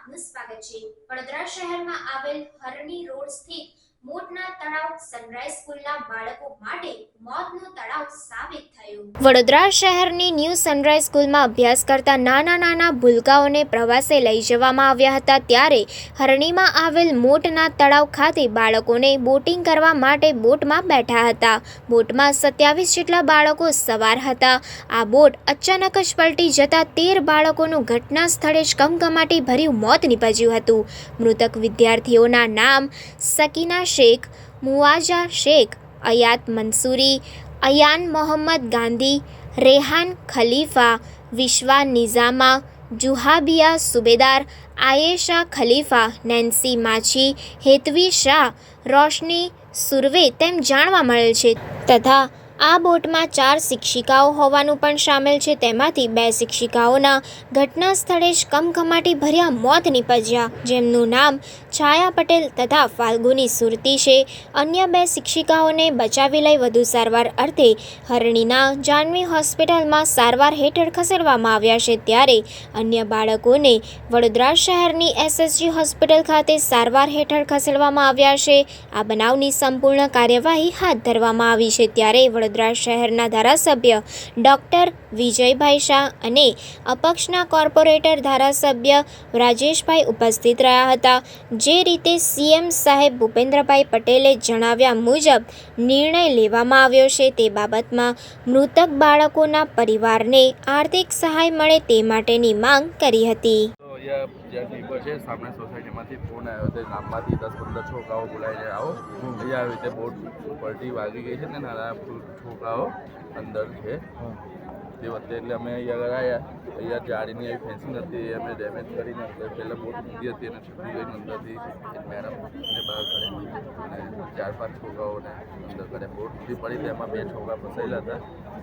આપનું સ્વાગત છે. વડોદરા શહેરમાં આવેલ હરણી રોડ સ્થિત વડોદરા શહેરની ન્યૂ સનરાઈઝ સ્કૂલમાં અભ્યાસ કરતા નાના નાના ભૂલકાઓને પ્રવાસે લઈ જવામાં આવ્યા હતા ત્યારે હરણીમાં આવેલ મોટના તળાવ ખાતે બાળકોને બોટિંગ કરવા માટે બોટમાં બેઠા હતા. બોટમાં સત્યાવીસ જેટલા બાળકો સવાર હતા. આ બોટ અચાનક જ પલટી જતા તેર બાળકોનું ઘટના સ્થળે જ કમકમાટી ભર્યું મોત નીપજ્યું હતું. મૃતક વિદ્યાર્થીઓના નામ સકીના શેખ મુઆજા શેખ અયાત મંસૂરી અયાન મોહમ્મદ ગાંધી રેહાન ખલીફા વિશ્વા નિઝામા જુહાબિયા સુબેદાર આયેશા ખલીફા નેન્સી માછી હેતવી શાહ રોશની સુરવે તેમ જાણવા મળેલ છે તથા આ બોટમાં ચાર શિક્ષિકાઓ હોવાનું પણ સામેલ છે. તેમાંથી બે શિક્ષિકાઓના ઘટના સ્થળે જ કમકમાટી ભર્યા મોત નીપજ્યા, જેમનું નામ છાયા પટેલ તથા ફાલ્ગુની સુરતી છે. અન્ય બે શિક્ષિકાઓને બચાવી લઈ વધુ સારવાર અર્થે હરણીના જાનવી હોસ્પિટલમાં સારવાર હેઠળ ખસેડવામાં આવ્યા છે. ત્યારે અન્ય બાળકોને વડોદરા શહેરની એસએસજી હોસ્પિટલ ખાતે સારવાર હેઠળ ખસેડવામાં આવ્યા છે. આ બનાવની સંપૂર્ણ કાર્યવાહી હાથ ધરવામાં આવી છે. ત્યારે વડોદરા શહેરના ધારાસભ્ય ડોક્ટર વિજયભાઈ શાહ અને અપક્ષના કોર્પોરેટર ધારાસભ્ય રાજેશભાઈ ઉપસ્થિત રહ્યા હતા. જે રીતે સીએમ સાહેબ ભૂપેન્દ્રભાઈ પટેલે જણાવ્યા મુજબ નિર્ણય લેવામાં આવ્યો છે તે બાબતમાં મૃતક બાળકોના પરિવારને આર્થિક સહાય મળે તે માટેની માંગ કરી હતી. અહીંયા જ્યાં ટીપર છે સામે સોસાયટીમાંથી ફોન આવ્યો તે ગામમાંથી દસ પંદર છોકરાઓ બોલાવીને આવો. અહીંયા આવી રીતે બોટ પલટી વાગી ગઈ છે ને નાના છોકરાઓ અંદર છે. તે વખતે એટલે અમે અહીંયા આગળ આવ્યા અહીંયા જાળીની એવી ફેન્સિંગ હતી, એ અમે ડેમેજ કરીને અંદર પહેલાં બોટ મૂકી હતી અને છૂટી ગઈને અંદરથી મેડમને બહાર કાઢી અને ચાર પાંચ છોકરાઓને અંદર કરે બોટ ઊંધી પડી તેમાં બે છોકરા ફસાયેલા હતા.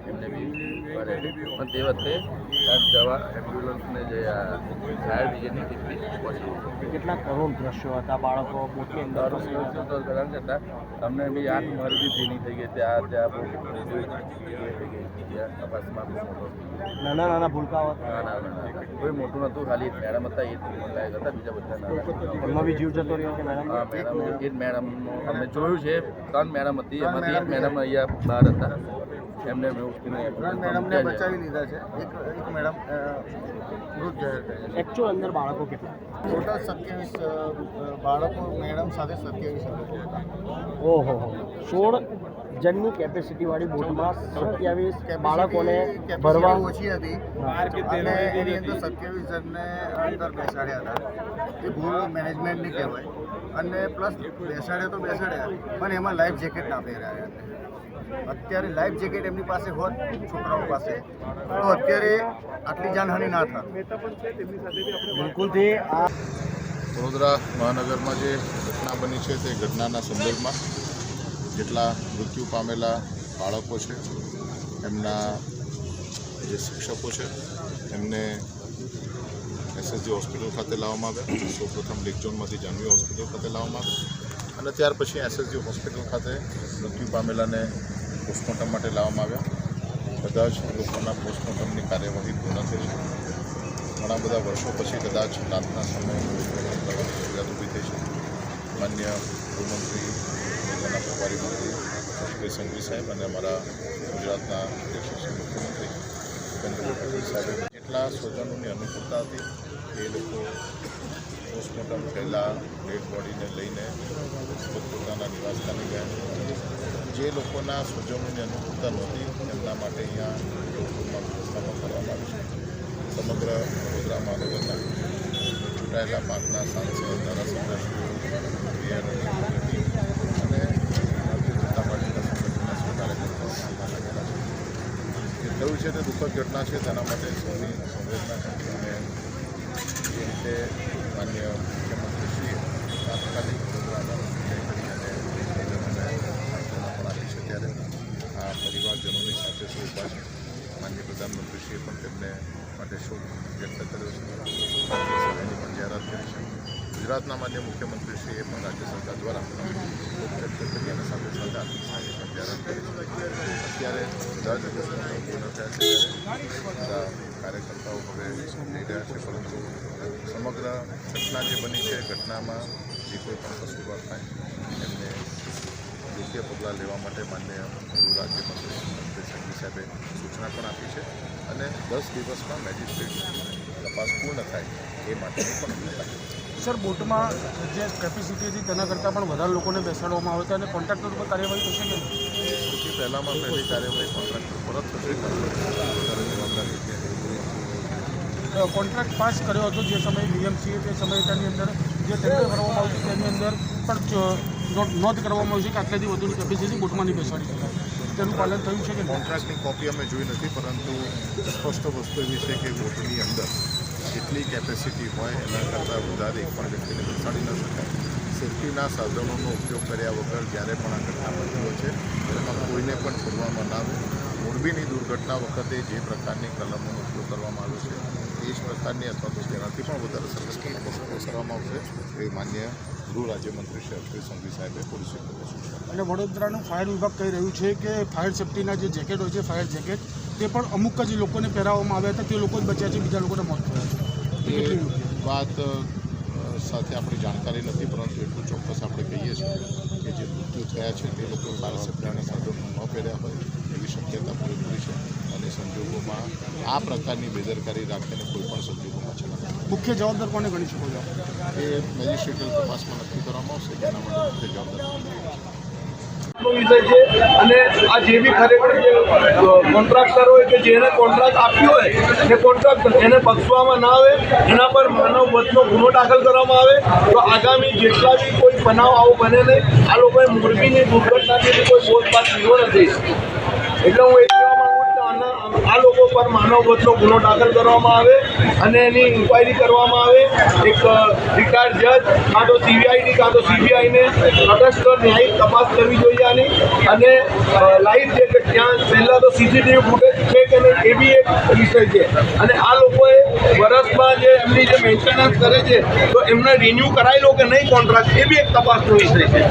એમને બી કરે. પણ તે વખતે જવા એમ્બ્યુલન્સને જે આ ફાયર બ્રિગેડની ટીમની પહોંચી. કેટલા કરોડ દ્રશ્યો હતા બાળકો મોટી અંદર કારણ વર્ષે તો અમને બી આંખ મરજી ભીની થઈ ગઈ. ત્યાં ત્યાં તપાસમાં નાના નાના ભૂલકાઓ હતા. કોઈ મોટું નહોતું. ખાલી મેડમ હતા. એ લાયક હતા. બીજા બધા એમનો બી જીવ જતો રહ્યો હા મેડમ. એ જ મેડમ. અમે જોયું છે. ત્રણ મેડમ હતી. એમાંથી એક મેડમ અહીંયા બહાર હતા. એમને મેડમને બચાવી લીધા છે. એક એક મેડમ મૃત જાહેર થયા છે. એકચ્યુઅલ અંદર બાળકો કેટલા? ટોટલ સત્યાવીસ બાળકો મેડમ સાથે સત્યાવીસ લોકો હો ઓહો હો. સોળ જનની કેપેસિટી વાળી બોટમાં સત્યાવીસ બાળકોને ભરવા ઓછી હતી. અને એની અંદર સત્યાવીસ જણને અંદર બેસાડ્યા હતા. એ ભૂલ મેનેજમેન્ટની કહેવાય. અને પ્લસ બેસાડ્યા તો બેસાડ્યા પણ એમાં લાઈફ જેકેટ ના પહેર્યા હતા. અત્યારે લાઈફ જેકેટ એમની પાસે હોત છોકરાઓ પાસે તો અત્યારે આટલી જાનહાનિ ના થાત. બિલકુલથી વડોદરા મહાનગરમાં જે ઘટના બની છે તે ઘટનાના સંદર્ભમાં જેટલા મૃત્યુ પામેલા બાળકો છે એમના જે શિક્ષકો છે એમને એસએસજી હોસ્પિટલ ખાતે લાવવામાં આવ્યા. સૌપ્રથમ લેક ઝોનમાંથી જાનવી હોસ્પિટલ ખાતે લાવવામાં આવ્યા. અને ત્યાર પછી એસએસજી હોસ્પિટલ ખાતે મૃત્યુ પામેલાને પોસ્ટમોર્ટમ માટે લાવવામાં આવ્યા. બધા જ લોકોના પોસ્ટમોર્ટમની કાર્યવાહી પૂર્ણ થઈ છે ઘણા બધા વર્ષો પછી કદાચ રાતના સમયે જરૂરિયાત ઊભી થઈ છે માન્ય ગૃહમંત્રી રાજ્યના પ્રભારી મંત્રી શ્રી સંઘવી સાહેબ અને અમારા ગુજરાતના યશસ્વી મુખ્યમંત્રી ભૂપેન્દ્રભાઈ પટેલ સાહેબે. કેટલા સ્વજનોની અનુકૂળતા હતી એ લોકો પોસ્ટમોર્ટમ પહેલાં ડેડ બોડીને લઈને પોતપોતાના નિવાસસ્થાને ગયા. જે લોકોના સ્વજનોની અનુકૂળતા નહોતી, એમના માટે અહીંયા યોગમાં વ્યવસ્થામાં કરવામાં આવી છે. સમગ્ર વડોદરા મહાનગરના ચૂંટાયેલા પાંચના સાંસદ, ધારાસભ્યશ્રીઓ જે થયું છે તે દુઃખદ ઘટના છે, તેના માટે સૌની સંવેદના છે. અને જે રીતે માન્ય મુખ્યમંત્રીશ્રીએ તાત્કાલિક પણ આપી છે ત્યારે આ પરિવારજનોની સાથે સૌ ઊભા છે માન્ય પ્રધાનમંત્રીશ્રીએ પણ તેમને માટે શોક વ્યક્ત કર્યો છે સહાયની પણ જાહેરાત કરી છે ગુજરાતના માન્ય મુખ્યમંત્રીશ્રીએ પણ રાજ્ય સરકાર દ્વારા વ્યક્ત કરી અને સાથે સાથે આર્થિક સહાયની પણ જાહેરાત કરી છે અત્યારે બધા જ પ્રશ્નો પૂર્ણ થયા છે ત્યારે કાર્યકર્તાઓ હવે જઈ રહ્યા છે પરંતુ સમગ્ર ઘટના જે બની છે ઘટનામાં જે કોઈ પણ કસુરવાર થાય એમને યોગ્ય પગલાં લેવા માટે માન્ય ગૃહ રાજ્યમંત્રી મંત્રી સંઘી સાહેબે સૂચના પણ આપી છે અને દસ દિવસમાં મેજિસ્ટ્રેટ તપાસ પૂર્ણ થાય એ માટેની પણ સર બોટમાં જે કેપેસિટી હતી તેના કરતાં પણ વધારે લોકોને બેસાડવામાં આવે છે અને કોન્ટ્રાક્ટર ઉપર કાર્યવાહી થશે કે? સૌથી પહેલામાં પહેલી કાર્યવાહી કોન્ટ્રાક્ટર પર જ થશે કોન્ટ્રાક્ટ પાસ કર્યો હતો જે સમયે બીએમસીએ તે સમયે તેની અંદર, જે ટેન્ડર કરવામાં આવ્યું તેની અંદર પણ નોંધ કરવામાં આવી છે કે આટલાથી વધુની કેપેસિટી બોટમાં નહીં બેસાડી શકાય. તેનું પાલન થયું છે કે કોન્ટ્રાક્ટની કોપી અમે જોઈ નથી, પરંતુ સ્પષ્ટ વસ્તુ એવી છે કે બોટની અંદર જેટલી કેપેસિટી હોય, એના કરતાં વધારે એક પણ વ્યક્તિને બેસાડી ન શકાય. સેફ્ટીના સાધનોનો ઉપયોગ કર્યા વગર જ્યારે પણ આ ઘટના બનતી હોય છે તેમાં કોઈને પણ છોડવામાં ના આવે. મોરબીની દુર્ઘટના વખતે જે પ્રકારની કલમોનો ઉપયોગ કરવામાં આવ્યો છે એ જ પ્રકારની અથવા તો તેનાથી પણ વધારે સખત કલમો કરવામાં આવશે. એ માન્ય ગૃહ રાજ્યમંત્રી શ્રી અક્ષય સંઘવી સાહેબે પોલીસ અને વડોદરાનું ફાયર વિભાગ કહી રહ્યું છે કે ફાયર સેફ્ટીના જે જેકેટ હોય છે ફાયર જેકેટ તે પણ અમુક જ લોકોને પહેરાવવામાં આવ્યા હતા. તે લોકો જ બચ્યા છે બીજા લોકોને મોત થયા છે. એ? વાત સાથે આપણી જાણકારી નથી પરંતુ એટલું ચોક્કસ આપણે કહીએ છીએ મૃત્યુ થયા છે તે લોકો ફાયર સેફ્ટીના સાધનો ન પહેર્યા હોય એવી શક્યતા પૂરેપૂરી છે. અને સંજોગોમાં આ પ્રકારની બેદરકારી રાખીને કોઈ પણ સંજોગોમાં છે મુખ્ય જવાબદાર કોને ગણી શકો છો? એ મેજિસ્ટ્રેટલ તપાસમાં નક્કી કરવામાં આવશે કે માટે મુખ્ય જવાબદાર નો વિષય છે અને આ જે બી ખરેખર જે કોન્ટ્રાક્ટર હોય કે જેને કોન્ટ્રાક્ટ આપ્યો હોય, એ કોન્ટ્રાક્ટર એને બક્ષવામાં ના આવે, એના પર માનવ વધનો ગુનો દાખલ કરવામાં આવે, તો આગામી જેટલા બી કોઈ બનાવ આવો બને નહીં, આ લોકોએ મોરબીની દુર્ઘટનાથી કોઈ બોધપાત લીધો નથી. એટલે હું આ લોકો પર માનવ વધનો ગુનો દાખલ કરવામાં આવે અને એની ઇન્ક્વાયરી કરવામાં આવે એક રિટાયર્ડ જજ કાં તો સીબીઆઈની કાં તો સીબીઆઈને તટસ્થ ન્યાયિક તપાસ કરવી જોઈએ આની અને લાઈવ છે કે ત્યાં પહેલાં તો સીસીટીવી ફૂટેજ છે કે નહીં એ બી એક વિષય છે અને આ લોકોએ વર્ષમાં જે એમની જે મેન્ટેનન્સ કરે છે તો એમને રિન્યૂ કરાયેલો કે નહીં કોન્ટ્રાક્ટ એ બી એક તપાસનો વિષય છે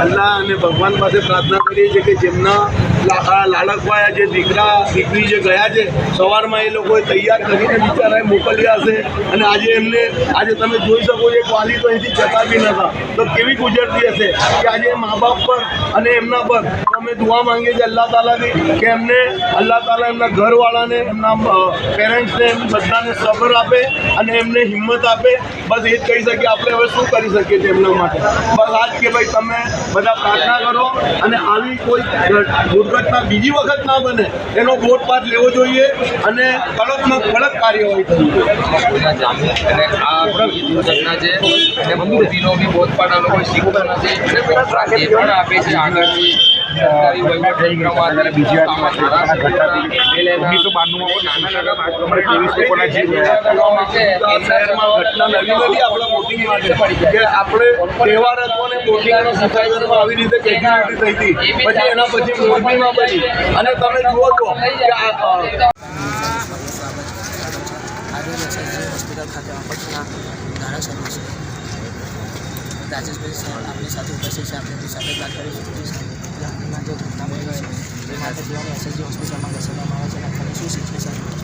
અલ્લાહ અને ભગવાન પાસે પ્રાર્થના કરીએ છીએ કે જેમના લા- જે દીકરા, દીકરી જે ગયા છે, સવારમાં એ લોકોએ તૈયાર કરીને બિચારાએ મોકલ્યા હશે અને આજે એમને આજે તમે જોઈ શકો છો વાલી તો અહીંથી જતા બી નતા. તો કેવી ગુજરતી હશે કે આજે મા બાપ પર અને એમના પર અમે દુઆ માંગીએ છીએ અલ્લાહ તાલાની કે એમને, અલ્લાહ તાલા એમના ઘરવાળાને, એમના પેરેન્ટ્સને એમ બધાને સબર આપે અને એમને હિંમત આપે. બસ એ જ કહી શકીએ, આપણે હવે શું કરી શકીએ છીએ એમના માટે? બસ આ જ કે ભાઈ તમે બધા પ્રાર્થના કરો અને આવી કોઈ દુર્ઘટના બીજી વખત ના બને, એનો બોધપાઠ લેવો જોઈએ અને કડકમાં કડક કાર્યવાહી થવી જોઈએ. આ છે અને પણ આપે છે આગળથી. ઘટના અને વોટિંગનો સુખાગરમાં આવી રીતે કેજ્યુઅલિટી થઈ પછી એના પછી અને તમે જુઓ છો કે આ હોસ્પિટલ સાથે ઉપસ્થિત છે આપણે સાથે વાત કરીશું કે જે ઘટના બની છે એ માટે તેઓને એસએસજી છે અને અત્યારે શું સિચ્યુએશન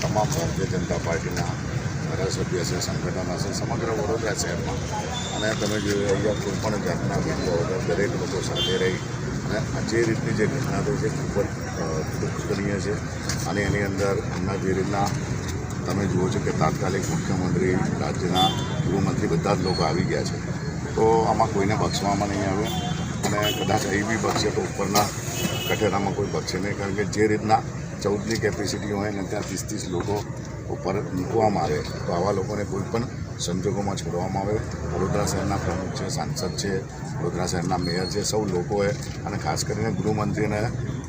તમામ ભારતીય જનતા પાર્ટીના ધારાસભ્ય છે સંગઠનો છે સમગ્ર વડોદરા શહેરમાં અને તમે જોયું અહીંયા કોઈ પણ જાતના ભેદભાવ વગર દરેક લોકો સાથે રહી અને જે રીતની જે ઘટના થઈ છે ખૂબ જ દુઃખનીય છે અને એની અંદર હમણાં જે રીતના તમે જુઓ છો કે તાત્કાલિક મુખ્યમંત્રી રાજ્યના ગૃહમંત્રી બધા જ લોકો આવી ગયા છે તો આમાં કોઈને બક્ષવામાં નહીં આવે કદાચ અહીં બી બક્ષે તો ઉપરના કઠેરામાં કોઈ બક્ષે નહીં, કારણ કે જે રીતના ચૌદની કેપેસિટી હોય અને ત્યાં ત્રીસ ત્રીસ લોકો ઉપર મૂકવામાં આવે, તો આવા લોકોને કોઈ પણ સંજોગોમાં છોડવામાં આવે. વડોદરા શહેરના પ્રમુખ છે, સાંસદ છે, વડોદરા શહેરના મેયર છે, સૌ લોકોએ, અને ખાસ કરીને ગૃહમંત્રીને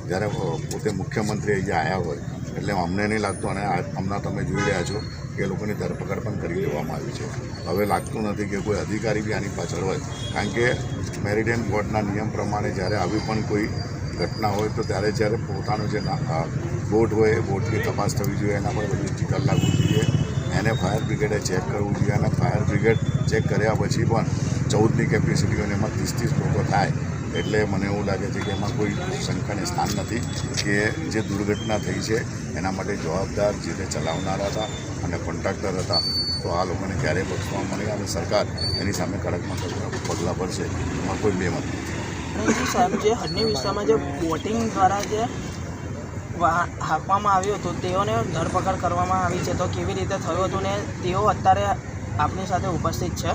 જ્યારે પોતે મુખ્યમંત્રી અહીંયા આવ્યા હોય, એટલે અમને નહીં લાગતું, અને હમણાં તમે જોઈ રહ્યા છો કે લોકોની ધરપકડ પણ કરી દેવામાં આવી છે. હવે લાગતું નથી કે કોઈ અધિકારી બી આની પાછળ હોય. કારણ કે મેરિટાઇમ કોર્ટના નિયમ પ્રમાણે જ્યારે આવી પણ કોઈ ઘટના હોય તો ત્યારે જ્યારે પોતાનો જે બોટ હોય એ બોટની તપાસ થવી જોઈએ, એના પર બધી ટીકલ લાગવું જોઈએ. એને ફાયર બ્રિગેડે ચેક કરવું જોઈએ અને ફાયર બ્રિગેડ ચેક કર્યા પછી પણ ચૌદની કેપેસિટી અને એમાં ત્રીસ ત્રીસ લોકો થાય. એટલે મને એવું લાગે છે કે એમાં કોઈ શંકાને સ્થાન નથી કે જે દુર્ઘટના થઈ છે, એના માટે જવાબદાર જે તે ચલાવનારા હતા અને કોન્ટ્રાક્ટર હતા, તો આ લોકોને ક્યારેય બક્ષવામાં મળે અને સરકાર એની સામે કડકમાં કડક પગલાં ભરશે, એમાં કોઈ બેમત નથી. અને સાહેબ, જે હડની વિસ્તારમાં જે બોટિંગ દ્વારા જે હાંકવામાં આવ્યું હતું, તેઓને ધરપકડ કરવામાં આવી છે. તો કેવી રીતે થયું હતું ને તેઓ અત્યારે આપની સાથે ઉપસ્થિત છે?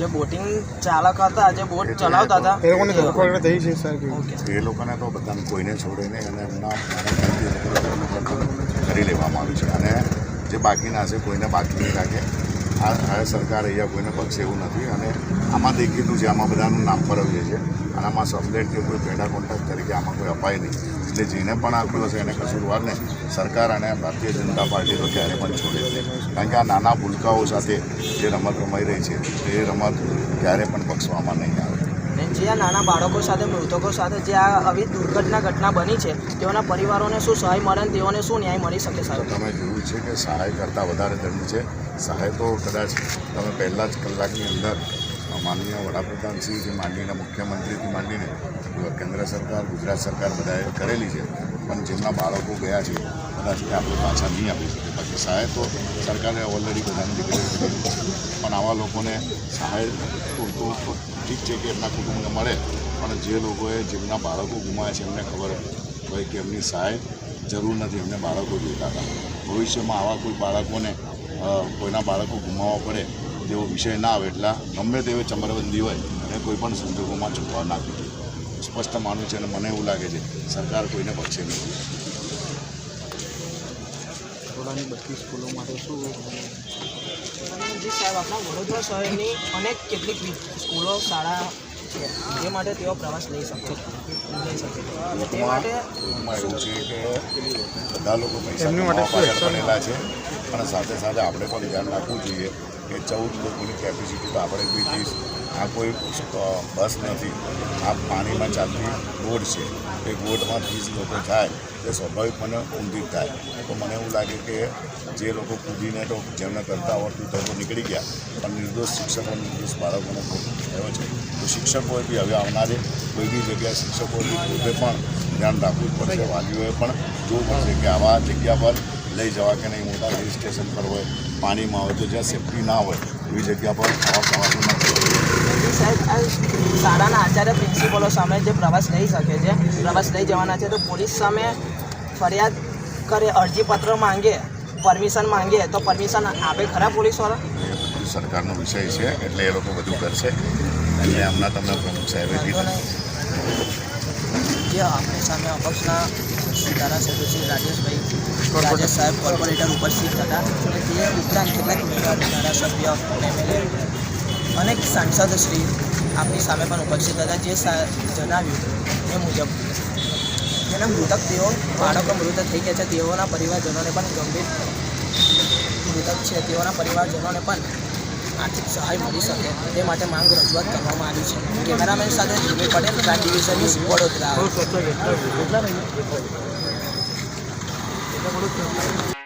જે બોટિંગ ચાલક હતા જે બોટ ચલાવતા હતા એ લોકોને ધરપકડ થઈ છે સર એ લોકોને તો બધાને કોઈને છોડે નહીં અને એમના કરી લેવામાં આવ્યું છે. અને જે બાકીના હશે કોઈને બાકી નહીં રાખે. આ આ સરકાર અહીંયા કોઈને પક્ષે એવું નથી. અને આમાં દેખીતું છે આમાં બધાનું નામ ફરવીએ છે. આમાં સબલેટ કે કોઈ પેડા કોન્ટ્રાક્ટ તરીકે આમાં કોઈ અપાય નહીં. એટલે જેને પણ આપ્યું હશે એને કસૂરવારને સરકાર અને ભારતીય જનતા પાર્ટી તો ક્યારે પણ છોડે જ નહીં. કારણ કે આ નાના ભૂલકાઓ સાથે જે રમત રમાઈ રહી છે એ રમત ક્યારે પણ બક્ષવામાં નહીં આવે. ને જે આ નાના બાળકો સાથે મૃતકો સાથે જે આ આવી દુર્ઘટના ઘટના બની છે તેઓના પરિવારોને શું સહાય મળે ને તેઓને શું ન્યાય મળી શકે સાહેબ? તમે જોયું છે કે સહાય કરતાં વધારે દંડ છે. સહાય તો કદાચ તમે પહેલાં જ કલાકની અંદર માનનીય વડાપ્રધાનશ્રીથી માંડીને મુખ્યમંત્રીથી માંડીને કેન્દ્ર સરકાર, ગુજરાત સરકાર બધાએ કરેલી છે. પણ જેમના બાળકો ગયા છે, કદાચ તે આપણે પાછા નહીં આપી શકીએ. બાકી સહાય તો સરકારે ઓલરેડી બધાને ડિક્લેર પણ આવા લોકોને સહાય તો તો તો ઠીક છે કે એમના કુટુંબને મળે, પણ જે લોકોએ જેમના બાળકો ગુમાયા છે, એમને ખબર હોય કે એમની સહાય જરૂર નથી, એમને બાળકો જોઈતા હતા. ભવિષ્યમાં આવા કોઈ બાળકોને કોઈના બાળકો ગુમાવવા પડે તેવો વિષય ના આવે એટલા ગમે તેવી ચમરબંધી હોય અને કોઈ પણ સંજોગોમાં છૂટવા ના જોઈએ. સ્પષ્ટ માનું છે અને મને એવું લાગે છે સરકાર કોઈને બચશે નહીં. થોડાની બધી સ્કૂલો માટે શું જી સાહેબ આપણા વડોદરા શહેરની અનેક કેટલીક સ્કૂલો શાળા છે. જે માટે તેઓ પ્રવાસ લઈ શકે લઈ શકે અને તે માટે એવું છે કે બધા લોકો પૈસા પાછળ છે. પણ સાથે સાથે આપણે પણ ધ્યાન રાખવું જોઈએ. કે ચૌદ લોકોની કેપેસિટી આપણે કોઈ ત્રીસ આ કોઈ બસ નથી. આ પાણીમાં ચાલતી બોટ છે. એ બોટમાં ત્રીસ લોકો થાય તે સ્વાભાવિકપણે ઊંધી જ થાય. તો મને એવું લાગે કે જે લોકો કૂદીને તો જેમને કરતા આવડતું તો નીકળી ગયા. પણ નિર્દોષ શિક્ષકો નિર્દોષ બાળકોને થયો છે. તો શિક્ષકોએ બી હવે આવનારે કોઈ બી જગ્યાએ શિક્ષકોએ પોતે પણ ધ્યાન રાખવું જ પડશે. વાલીઓએ પણ જોવું પડશે કે આવા જગ્યા પર લઈ જવા કે નહીં મોટા હિલ સ્ટેશન પર હોય પાણીમાં હોય તો જ્યાં સેફટી ના હોય એવી જગ્યા પર આવા પ્રવાસો ન કરવો સાહેબ આ શાળાના આચાર્ય પ્રિન્સિપલો સામે જે પ્રવાસ લઈ શકે છે પ્રવાસ લઈ જવાના છે તો પોલીસ સામે ફરિયાદ કરે અરજીપત્ર માંગે પરમિશન માંગે તો પરમિશન આપે ખરા પોલીસવાળા? સરકારનો વિષય છે એટલે એ લોકો બધું કરશે. એટલે હમણાં તમને પ્રમુખ સાહેબે કીધું. જે આપણી સામે અપક્ષના ધારાસભ્ય શ્રી રાજેશભાઈ રાજેશ સાહેબ કોર્પોરેટર ઉપસ્થિત હતા. અને તે ઉપરાંત કેટલાક ધારાસભ્ય એમએલએ અનેક સાંસદ શ્રી આપણી સામે પણ ઉપસ્થિત હતા, જે જણાવ્યું એ મુજબ. જેના મૃતક તેઓ, બાળકો મૃત થઈ ગયા છે. તેઓના પરિવારજનોને પણ ગંભીર મૃતક છે. તેઓના પરિવારજનોને પણ આર્થિક સહાય મળી શકે તે માટે માંગ રજૂઆત કરવામાં આવી છે. કેમેરામેન સાથે પટેલ ડિવિઝન ન્યૂઝ વડોદરા